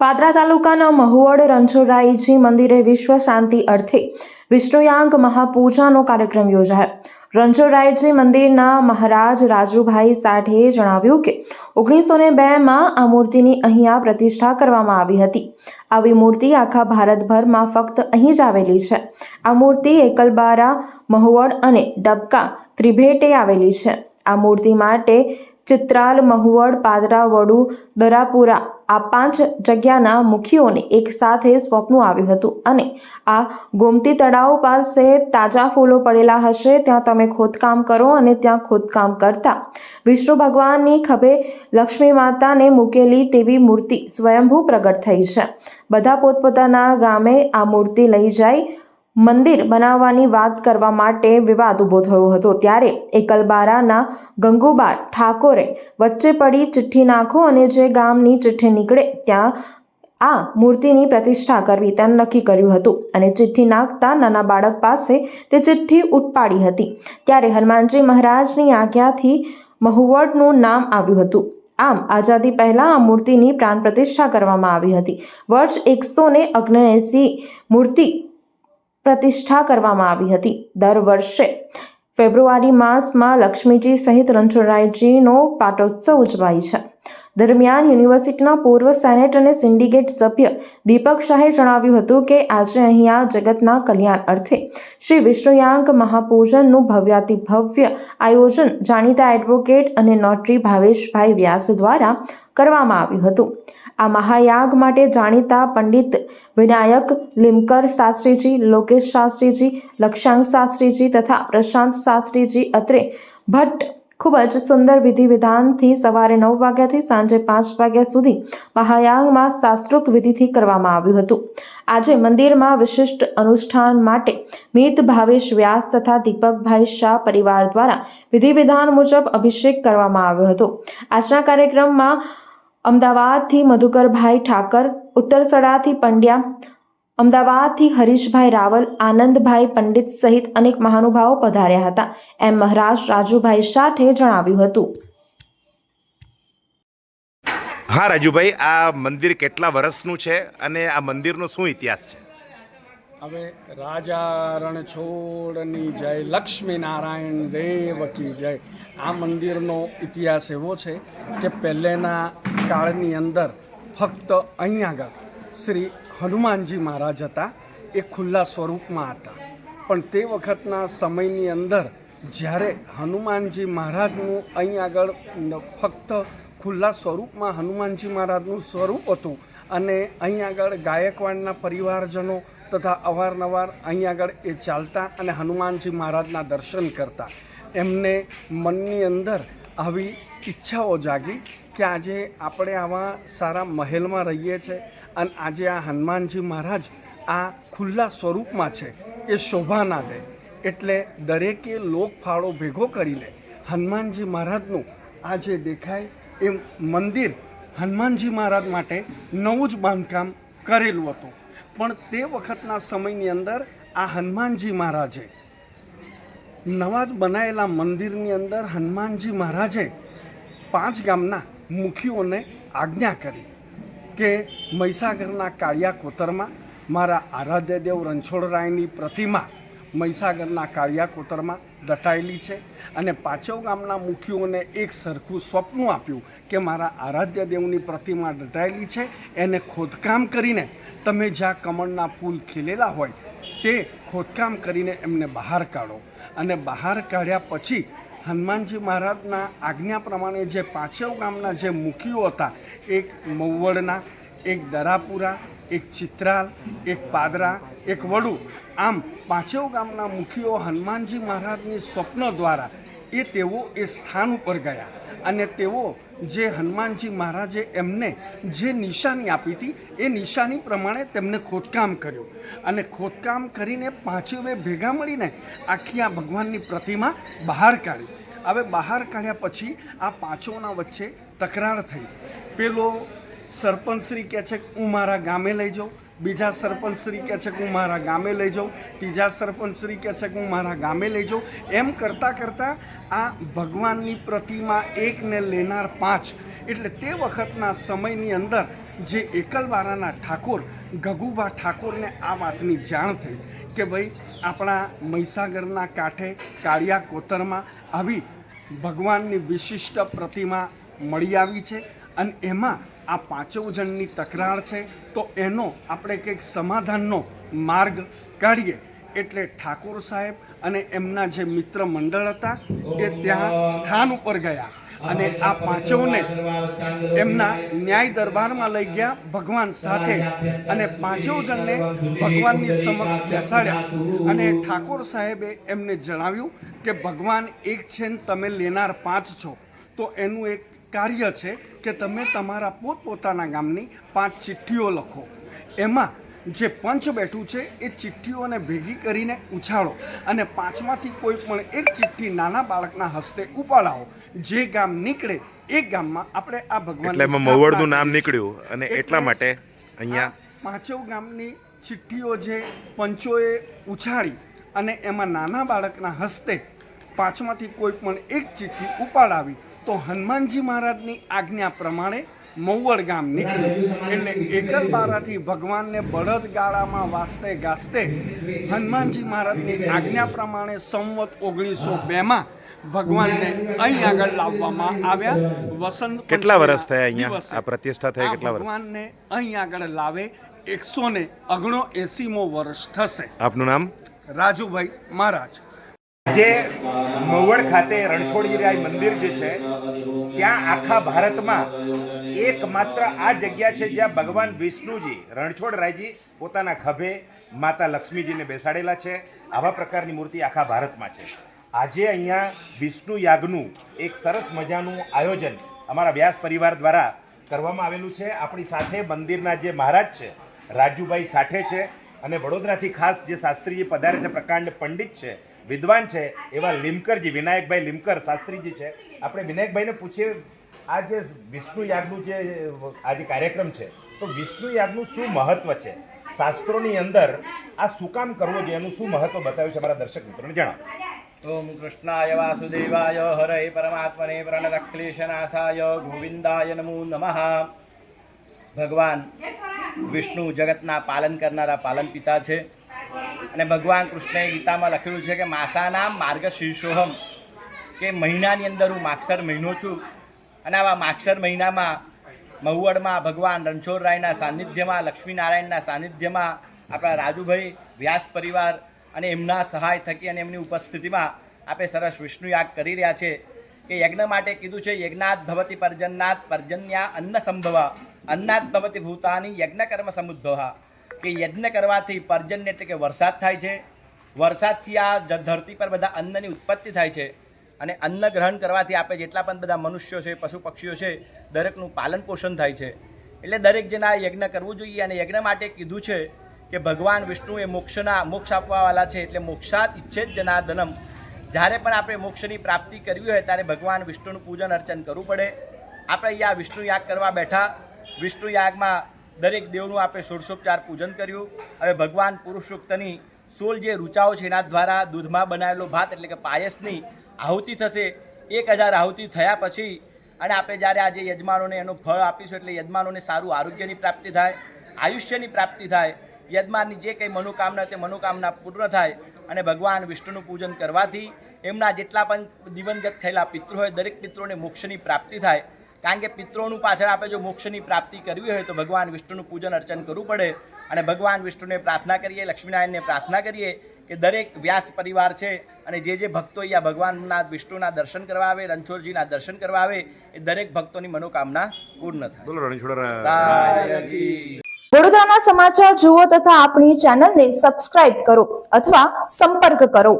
પાદરા તાલુકાના મહુવડ રણછોડરાયજી મંદિરે વિશ્વ શાંતિ અર્થે વિષ્ણુયાંગ મહાપૂજાનો કાર્યક્રમ યોજાયો. રણછોડરાયજી મંદિરના મહારાજ રાજુભાઈ સાઠેએ જણાવ્યું કે ઓગણીસો ને બેમાં આ મૂર્તિની અહીંયા પ્રતિષ્ઠા કરવામાં આવી હતી. આવી મૂર્તિ આખા ભારતભરમાં ફક્ત અહીં જ આવેલી છે. આ મૂર્તિ એકલબારા, મહુવડ અને ડબકા ત્રિભેટે આવેલી છે. આ મૂર્તિ માટે ચિત્રાલ, મહુવડ, પાદરા, વડુ, દરાપુરા આ પાંચ જગ્યાના મુખીઓને એક સાથે સ્વપ્ન આવ્યું હતું. અને આ ગોમતી તળાવ પાસે તાજા ફૂલો પડેલા હશે, ત્યાં તમે ખોદકામ કરો અને ત્યાં ખોદકામ કરતા. વિષ્ણુ ભગવાનની ખભે લક્ષ્મી માતાને મૂકેલી તેવી મૂર્તિ સ્વયંભૂ પ્રગટ થઈ છે. બધા પોતપોતાના ગામે આ મૂર્તિ લઈ જાય મંદિર બનાવવાની વાત કરવા માટે વિવાદ ઊભો થયો હતો. ત્યારે એકલબારાના ગંગુબા ઠાકોરે વચ્ચે પડી ચિઠ્ઠી નાખો અને જે ગામની ચિઠ્ઠી નીકળે ત્યાં આ મૂર્તિની પ્રતિષ્ઠા કરવી તેમ નક્કી કર્યું હતું અને ચિઠ્ઠી નાખતા નાના બાળક પાસે તે ચિઠ્ઠી ઉટપાડી હતી. ત્યારે હનુમાનજી મહારાજની આજ્ઞાથી મહુવડનું નામ આવ્યું હતું. આમ આઝાદી પહેલા આ મૂર્તિની પ્રાણ પ્રતિષ્ઠા કરવામાં આવી હતી. વર્ષ એકસો ને મૂર્તિ પ્રતિષ્ઠા કરવામાં આવી હતી. દર વર્ષે ફેબ્રુઆરી માસમાં લક્ષ્મીજી સહિત રણછોડરાયજીનો પાટોત્સવ ઉજવાય છે. દરમિયાન યુનિવર્સિટીના પૂર્વ સેનેટ અને સિન્ડિકેટ સભ્ય દીપક શાહે જણાવ્યું હતું કે, આજે અહીંયા જગતના કલ્યાણ અર્થે શ્રી વિષ્ણુયાંક મહાપૂજનનું ભવ્યાતિ ભવ્ય આયોજન જાણીતા એડવોકેટ અને નોટરી ભાવેશભાઈ વ્યાસ દ્વારા કરવામાં આવ્યું હતું. આ મહાયાગ માટે જાણીતા પંડિત વિનાયક, લીમકર શાસ્ત્રીજી, લોકેશ શાસ્ત્રીજી લક્ષાંક શાસ્ત્રીજી તથા પ્રશાંત શાસ્ત્રીજી અત્રે ભટ્ટ ખૂબ જ સુંદર વિધિ વિધાનથી સવારે નવ વાગ્યાથી સાંજે પાંચ વાગ્યા સુધી મહાયાંગમાં શાસ્ત્રોક્ત વિધિથી કરવામાં આવ્યું હતું. આજે મંદિરમાં વિશિષ્ટ અનુષ્ઠાન માટે મિત, ભાવેશ, વ્યાસ તથા દીપકભાઈ શાહ પરિવાર દ્વારા વિધિ વિધાન મુજબ અભિષેક કરવામાં આવ્યો હતો. આજના કાર્યક્રમમાં અમદાવાદથી મધુકરભાઈ ઠાકર ઉત્તરસડાથી પંડ્યા અમદાવાદથી હરીશભાઈ રાવલ આનંદભાઈ પંડિત સહિત અનેક મહાનુભાવો પધાર્યા હતા. એમ મહારાજ રાજુભાઈ શાઠે જણાવ્યું હતું. હા રાજુભાઈ આ મંદિર કેટલા વર્ષનું છે અને આ મંદિરનો શું ઇતિહાસ છે? હવે રાજા રણછોડની જય લક્ષ્મી નારાયણ દેવ કી જય આ મંદિરનો ઇતિહાસ એવો છે કે પહેલેના કાળની અંદર ફક્ત અહીં આગળ શ્રી હનુમાનજી મહારાજ હતા, એ ખુલ્લા સ્વરૂપમાં હતા. પણ તે વખતના સમયની અંદર જ્યારે હનુમાનજી મહારાજનું અહીં આગળ ફક્ત ખુલ્લા સ્વરૂપમાં હનુમાનજી મહારાજનું સ્વરૂપ હતું અને અહીં આગળ ગાયકવાડના પરિવારજનો તથા અવારનવાર અહીં આગળ એ ચાલતા અને હનુમાનજી મહારાજના દર્શન કરતા. એમને મનની અંદર આવી ઈચ્છાઓ જાગી કે આજે આપણે આવા સારા મહેલમાં રહીએ છીએ અને આજે આ હનુમાનજી મહારાજ આ ખુલ્લા સ્વરૂપમાં છે, એ શોભા ના દે. એટલે દરેકે લોકફાળો ભેગો કરીને હનુમાનજી મહારાજનું આ જે દેખાય એ મંદિર હનુમાનજી મહારાજ માટે નવું જ બાંધકામ કરેલું હતું. પણ તે વખતના સમયની અંદર આ હનુમાનજી મહારાજે નવા જ બનાવેલા મંદિરની અંદર હનુમાનજી મહારાજે પાંચ ગામના મુખીઓને આજ્ઞા કરી કે મહીસાગરના કાળિયા કોતરમાં મારા આરાધ્ય દેવ રણછોડરાયની પ્રતિમા મહીસાગરના કાળિયા કોતરમાં દટાયેલી છે અને પાંચવ ગામના મુખીઓને એક સરખું સ્વપ્ન આપ્યું કે મારા આરાધ્ય દેવની પ્રતિમા દટાયેલી છે, એને ખોદકામ કરીને તમે જ્યાં કમળના ફૂલ ખીલેલા હોય તે ખોદકામ કરીને એમને બહાર કાઢો. અને બહાર કાઢ્યા પછી હનુમાનજી મહારાજના આજ્ઞા પ્રમાણે જે પાંચેવ ગામના જે મુખીઓ હતા, એક મહુવડના, એક દરાપુરા, એક ચિત્રાલ, એક પાદરા, એક વડુ આમ પાંચેવ ગામના મુખીઓ હનુમાનજી મહારાજની સ્વપ્ન દ્વારા એ તેઓ એ સ્થાન ઉપર ગયા અને તેઓ જે હનુમાનજી મહારાજે એમને જે નિશાની આપી હતી, એ નિશાની પ્રમાણે તેમને ખોદકામ કર્યું. અને ખોદકામ કરીને પાંચેવે ભેગા મળીને આખી આ ભગવાનની પ્રતિમા બહાર કાઢી. હવે બહાર કાઢ્યા પછી આ પાંચોના વચ્ચે તકરાર થઈ. પેલો સરપંચશ્રી કહે છે હું મારા ગામે લઈ જાઉં. બીજા સરપંચશ્રી કહે છે કે હું મારા ગામે લઈ જાઉં, ત્રીજા સરપંચશ્રી કહે છે કે હું મારા ગામે લઈ જાઉં. એમ કરતાં કરતાં આ ભગવાનની પ્રતિમા એકને લેનાર પાંચ. એટલે તે વખતના સમયની અંદર જે એકલવારાના ઠાકોર ગગુભા ઠાકોરને આ વાતની જાણ થઈ કે ભાઈ આપણા મહીસાગરના કાંઠે કાળિયા કોતરમાં આવી ભગવાનની વિશિષ્ટ પ્રતિમા મળી આવી છે. અને એમાં આ પાંચો જણની તકરાર છે, તો એનો આપણે કંઈક સમાધાનનો માર્ગ કાઢીએ. એટલે ઠાકોર સાહેબ અને એમના જે મિત્ર મંડળ હતા, એ ત્યાં સ્થાન ઉપર ગયા અને આ પાંચોને એમના ન્યાય દરબારમાં લઈ ગયા ભગવાન સાથે અને પાંચો જણને ભગવાનની સમક્ષ બેસાડ્યા. અને ઠાકોર સાહેબે એમને જણાવ્યું કે ભગવાન એક છે ને તમે લેનાર પાંચ છો. તો એનું એક કાર્ય છે કે તમે તમારા પોતપોતાના ગામની પાંચ ચિઠ્ઠીઓ લખો. એમાં જે પંચ બેઠું છે એ ચિઠ્ઠીઓને ભેગી કરીને ઉછાળો અને પાંચમાંથી કોઈ પણ એક ચિઠ્ઠી નાના બાળકના હસ્તે ઉપાડાવો. જે ગામ નીકળે એ ગામમાં આપણે આ ભગવાન એટલે મવડનું નામ નીકળ્યું અને એટલા માટે અહીંયા પાંચવ ગામની ચિઠ્ઠીઓ જે પંચોએ ઉછાળી અને એમાં નાના બાળકના હસ્તે પાંચમાંથી કોઈ પણ એક ચિઠ્ઠી ઉપાડાવી તો હનુમાનજી મહારાજની આજ્ઞા પ્રમાણે મૌવડ ગામ નીકળ્યું એટલે એકલ બારાથી ભગવાનને બળદ ગાળામાં વાસતે ગાસ્તે હનુમાનજી મહારાજની આજ્ઞા પ્રમાણે સંવત ઓગણીસો બેમાં ભગવાનને અહીં આગળ લાવવામાં આવ્યા. વસંત કેટલા વર્ષ થયા અહીંયા? આ પ્રતિષ્ઠા થઈ કેટલા વર્ષ? ભગવાનને અહીં આગળ લાવે એકસો ને અગણો એસીમો વર્ષ થશે. આપનું નામ? રાજુભાઈ મહારાજ. જે મવડ ખાતે રણછોડગીરી મંદિર જે છે, ત્યાં આખા ભારતમાં એકમાત્ર આ જગ્યા છે જ્યાં ભગવાન વિષ્ણુજી, રણછોડરાયજી પોતાના ખભે માતા લક્ષ્મીજીને બેસાડેલા છે. આવા પ્રકારની મૂર્તિ આખા ભારતમાં છે. આજે અહીંયા વિષ્ણુ યાગનું એક સરસ મજાનું આયોજન અમારા વ્યાસ પરિવાર દ્વારા કરવામાં આવેલું છે. આપણી સાથે મંદિરના જે મહારાજ છે, રાજુભાઈ સાઠે છે અને વડોદરાથી ખાસ જે શાસ્ત્રીજી પધારે છે, પ્રકાંડ પંડિત છે વિદ્વાન છે એવા લિમકરજી વિનાયકભાઈ લિમકર શાસ્ત્રીજી છે. આપણે વિનાયકભાઈને પૂછીએ આ જે વિષ્ણુ યાગનું જે આ જે કાર્યક્રમ છે તો વિષ્ણુ યાગનું શું મહત્વ છે? શાસ્ત્રોની અંદર આ શું કામ કરવું જોઈએ એનું શું મહત્વ બતાવ્યું છે અમારા દર્શક મિત્રોને? જણાવો. ઓમ કૃષ્ણાય વાસુદેવાય હરે પરમાત્મને પ્રણત ક્લેશનાશાય ગોવિંદાય નમો નમઃ. ભગવાન વિષ્ણુ જગતના પાલન કરનારા પાલન પિતા છે. અને ભગવાન કૃષ્ણએ ગીતામાં લખેલું છે કે માસાના માર્ગ શીર્ષોહમ, કે મહિનાની અંદર હું માક્ષર મહિનો છું. અને આવા માક્ષર મહિનામાં મહુવડમાં ભગવાન રણછોડરાયના સાનિધ્યમાં, લક્ષ્મીનારાયણના સાનિધ્યમાં આપણા રાજુભાઈ, વ્યાસ પરિવાર અને એમના સહાય થકી અને એમની ઉપસ્થિતિમાં આપણે સરસ વિષ્ણુ યાગ કરી રહ્યા છે કે યજ્ઞ માટે કીધું છે યજ્ઞાત ભવતી પર્જન્નાત પર્જન્યા અન્ન સંભવા અન્નાત ભવતી ભૂતાની યજ્ઞ કર્મ સમુદ્ભવ. કે યજ્ઞ કરવાથી પર્જન્ય એટલે કે વરસાદ થાય છે. વરસાદથી આ ધરતી પર બધા અન્નની ઉત્પત્તિ થાય છે. અને અન્ન ગ્રહણ કરવાથી આપણે જેટલા પણ બધા મનુષ્યો છે, પશુ પક્ષીઓ છે, દરેકનું પાલન પોષણ થાય છે. એટલે દરેક જણે આ યજ્ઞ કરવું જોઈએ અને યજ્ઞ માટે કીધું છે કે ભગવાન વિષ્ણુ એ મોક્ષના, મોક્ષ આપવાવાળા છે એટલે મોક્ષાત ઈચ્છે જ જનાર્દનમ. જ્યારે પણ આપણે મોક્ષની પ્રાપ્તિ કરવી હોય ત્યારે ભગવાન વિષ્ણુનું પૂજન અર્ચન કરવું પડે. આપણે અહીંયા વિષ્ણુ યાગ કરવા બેઠા. વિષ્ણુ યાગમાં દરેક દેવનું આપણે ષોડશોપચાર પૂજન કર્યું. હવે ભગવાન પુરુષોક્તની સોલ જે રૂચાઓ છે એના દ્વારા દૂધમાં બનાવેલો ભાત એટલે કે પાયસની આહુતિ થશે. એક હજાર આહુતિ થયા પછી અને આપણે જ્યારે આજે યજમાનોને એનું ફળ આપીશું એટલે યજમાનોને સારું આરોગ્યની પ્રાપ્તિ થાય, આયુષ્યની પ્રાપ્તિ થાય, યજમાનની જે કંઈ મનોકામના તે મનોકામના પૂર્ણ થાય અને ભગવાન વિષ્ણુનું પૂજન કરવાથી એમના જેટલા પણ દિવંગત થયેલા પિતૃ હોય, દરેક પિત્રોને મોક્ષની પ્રાપ્તિ થાય. કારણ કે પિત્રોનું પાછળ આપણે જો મોક્ષની પ્રાપ્તિ કરવી હોય તો ભગવાન વિષ્ણુનું પૂજન અર્ચન કરવું પડે અને ભગવાન વિષ્ણુને પ્રાર્થના કરીએ લક્ષ્મીનારાયણને પ્રાર્થના કરીએ કે દરેક વ્યાસ પરિવાર છે અને જે જે ભક્તો અહીંયા ભગવાનના વિષ્ણુના દર્શન કરવા આવે રણછોડજીના દર્શન કરવા આવે એ દરેક ભક્તોની મનોકામના પૂર્ણ થાય. વડોદરાના સમાચાર જુઓ તથા આપણી ચેનલને સબસ્ક્રાઇબ કરો અથવા સંપર્ક કરો.